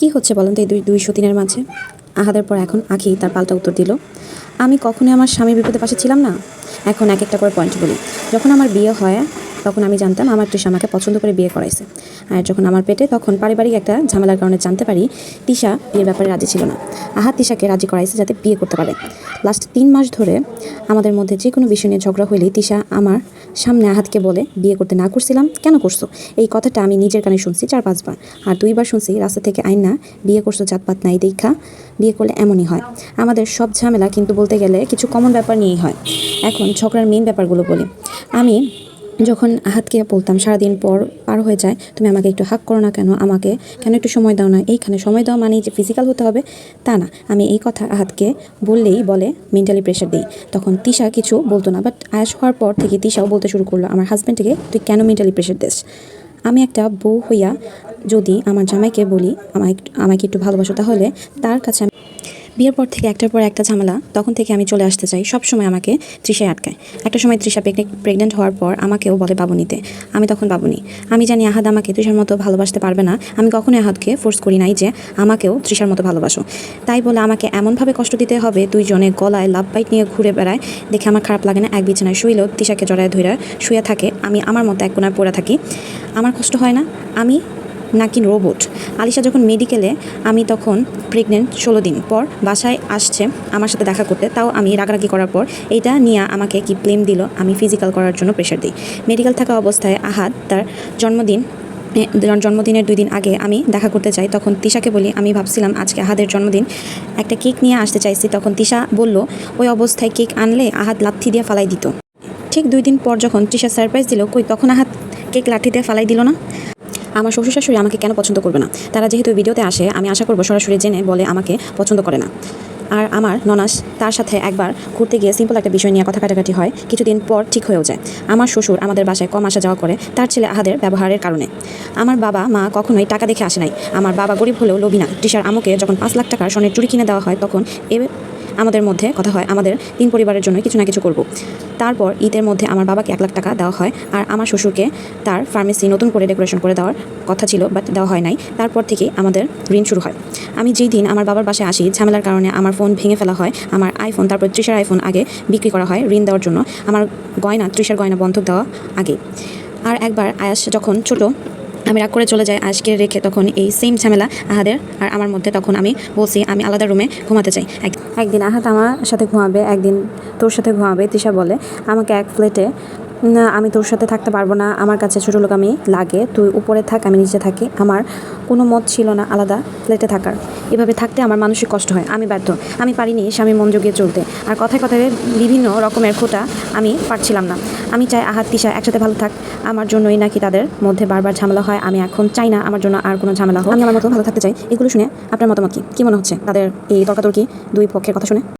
কি হচ্ছে বলেন তো এই দুই দুইশো সতীনের মাঝে? আহাদের পর এখন আখি তার পাল্টা উত্তর দিল, আমি কখনোই আমার স্বামীর বিপদে পাশে ছিলাম না? এখন এক একটা করে পয়েন্ট বলি। যখন আমার বিয়ে হয় তখন আমি জানতাম আমার তৃষা আমাকে পছন্দ করে বিয়ে করাইছে। আর যখন আমার পেটে তখন পারিবারিক একটা ঝামেলার কারণে জানতে পারি তিশা বিয়ের ব্যাপারে রাজি ছিল না। আহা তিশাকে রাজি করাইছে যাতে বিয়ে করতে পারে। লাস্ট তিন মাস ধরে আমাদের মধ্যে যে কোনো বিষয় নিয়ে ঝগড়া হইলেই তিশা আমার সামনে আহাতকে বলে, বিয়ে করতে না করছিলাম, কেন করছ? এই কথাটা আমি নিজের কানে শুনছি চার পাঁচবার আর দুইবার শুনছি, রাস্তা থেকে আইন না, বিয়ে করছ জাতপাত নাই, দেখা, বিয়ে করলে এমনই হয়। আমাদের সব ঝামেলা কিন্তু বলতে গেলে কিছু কমন ব্যাপার নিয়েই হয়। এখন ঝগড়ার মেন ব্যাপারগুলো বলি। আমি যখন আহাতকে বলতাম, সারাদিন পর পার হয়ে যায়, তুমি আমাকে একটু হাক করো না কেন? আমাকে কেন একটু সময় দাও না? এইখানে সময় দেওয়া মানেই যে ফিজিক্যাল হতে হবে, তা না। আমি এই কথা আহাতকে বললেই বলে মেন্টালি প্রেশার দিই। তখন তিশা কিছু বলতো না বাট আয়াস হওয়ার পর থেকে তিশাও বলতে শুরু করল, আমার হাজব্যান্ডকে তুই কেন মেন্টালি প্রেশার দিস? আমি একটা বউ হইয়া যদি আমার জামাইকে বলি, আমায় আমাকে একটু ভালোবাসো তাহলে? তার কাছে আমি বিয়ের পর থেকে একটার পর একটা ঝামেলা, তখন থেকে আমি চলে আসতে চাই। সব সময় আমাকে তৃষায় আটকায়। একটা সময় তৃষা প্রেগনেন্ট হওয়ার পর আমাকেও বলে বাবুনিতে। আমি তখন বাবুনি। আমি জানি আহাদ আমাকে তৃষার মতো ভালোবাসতে পারবে না। আমি কখনোই আহাদকে ফোর্স করি নাই যে আমাকেও তৃষার মতো ভালোবাসো। তাই বলে আমাকে এমনভাবে কষ্ট দিতে হবে, দুইজনে গলায় লাভ বাইট নিয়ে ঘুরে বেড়ায়। দেখে আমার খারাপ লাগে না, এক বিছানায় শুইলেও তৃষাকে জড়ায় ধরে শুয়ে থাকে। আমি আমার মতো এক কোনায় পড়ে থাকি। আমার কষ্ট হয় না। আমি নাকি রোবট? আলিশা যখন মেডিকেলে, আমি তখন প্রেগনেন্ট ষোলো দিন পর বাসায় আসছে আমার সাথে দেখা করতে, তাও আমি রাগারাগি করার পর এটা নিয়ে আমাকে কি ব্লেম দিল? আমি ফিজিক্যাল করার জন্য প্রেশার দিই। মেডিকেল থাকা অবস্থায় আহাদ তার জন্মদিন জন্মদিনের দুই দিন আগে আমি দেখা করতে চাই, তখন তিশাকে বলি, আমি ভাবছিলাম আজকে আহাদের জন্মদিন, একটা কেক নিয়ে আসতে চাইছি, তখন তিশা বলল, ওই অবস্থায় কেক আনলে আহাত লাথি দিয়ে ফালাই দিত। ঠিক দুই দিন পর যখন তৃষা সারপ্রাইজ দিল, কই, তখন আহাত কেক লাঠি দিয়ে ফালাই দিল না? আমার শ্বশুর শাশুড়ি আমাকে কেন পছন্দ করবে না? তারা যেহেতু ভিডিওতে আসে, আমি আশা করব সরাসরি জেনে বলে আমাকে পছন্দ করে না। আর আমার ননাস, তার সাথে একবার ঘুরতে গিয়ে সিম্পল একটা বিষয় নিয়ে কথা কাটাকাটি হয়, কিছুদিন পর ঠিক হয়েও যায়। আমার শ্বশুর আমাদের বাসায় কম আসা যাওয়া করে, তার ছেলে আহাদের ব্যবহারের কারণে। আমার বাবা, মা কখনোই টাকা দেখে আসে নাই। আমার বাবা গরিব হলেও লোভী না। তৃষার আমুকে যখন পাঁচ লাখ টাকার স্বর্ণের চুরি কিনে দেওয়া হয়, তখন এ আমাদের মধ্যে কথা হয়, আমাদের তিন পরিবারের জন্য কিছু না কিছু করব। তারপর ঈদের মধ্যে আমার বাবাকে এক লাখ টাকা দেওয়া হয় আর আমার শ্বশুরকে তার ফার্মেসি নতুন করে ডেকোরেশন করে দেওয়ার কথা ছিল বাট দেওয়া হয় নাই। তারপর থেকে আমাদের ঋণ শুরু হয়। আমি যেই দিন আমার বাবার বাসায় আসি, ঝামেলার কারণে আমার ফোন ভেঙে ফেলা হয়, আমার আইফোন তারপর ত্রিশার আইফোন আগে বিক্রি করা হয় ঋণ দেওয়ার জন্য। আমার গয়না ত্রিশার গয়না বন্ধক দেওয়া আগে। আর একবার আয়াস যখন ছোট আমি রাগ করে চলে যাই আজকে রেখে, তখন এই সেম ঝামেলা আহাদের আর আমার মধ্যে, তখন আমি বলছি আমি আলাদা রুমে ঘুমাতে চাই। এক- একদিন আহাত আমার সাথে ঘুমাবে, একদিন তোর সাথে ঘুমাবে, তৃষা বলে, আমাকে এক ফ্লেটে না, আমি তোর সাথে থাকতে পারব না। আমার কাছে ছোটো লোক আমি, লাগে। তুই উপরে থাক, আমি নিচে থাকি। আমার কোনো মত ছিল না, আলাদা। ফ্ল্যাটে থাকার। এভাবে থাকতে আমার মানসিক কষ্ট হয়। আমি ব্যর্থ। আমি পারিনি স্বামী মন জগিয়ে চলতে। আর কথায় কথায় বিভিন্ন রকমের খোটা আমি পারছিলাম না। আমি চাই আহাত তিশা একসাথে ভালো থাক। আমার জন্যই নাকি তাদের মধ্যে বারবার ঝামেলা হয়। আমি এখন চাই না আমার জন্য আর কোনো ঝামেলা হোক। আমি আমার মতো ভালো থাকতে চাই। এগুলো শুনে আপনার মতামত কি? কি মনে হচ্ছে? তাদের এই তর্কাতর্কি দুই পক্ষের কথা শুনে।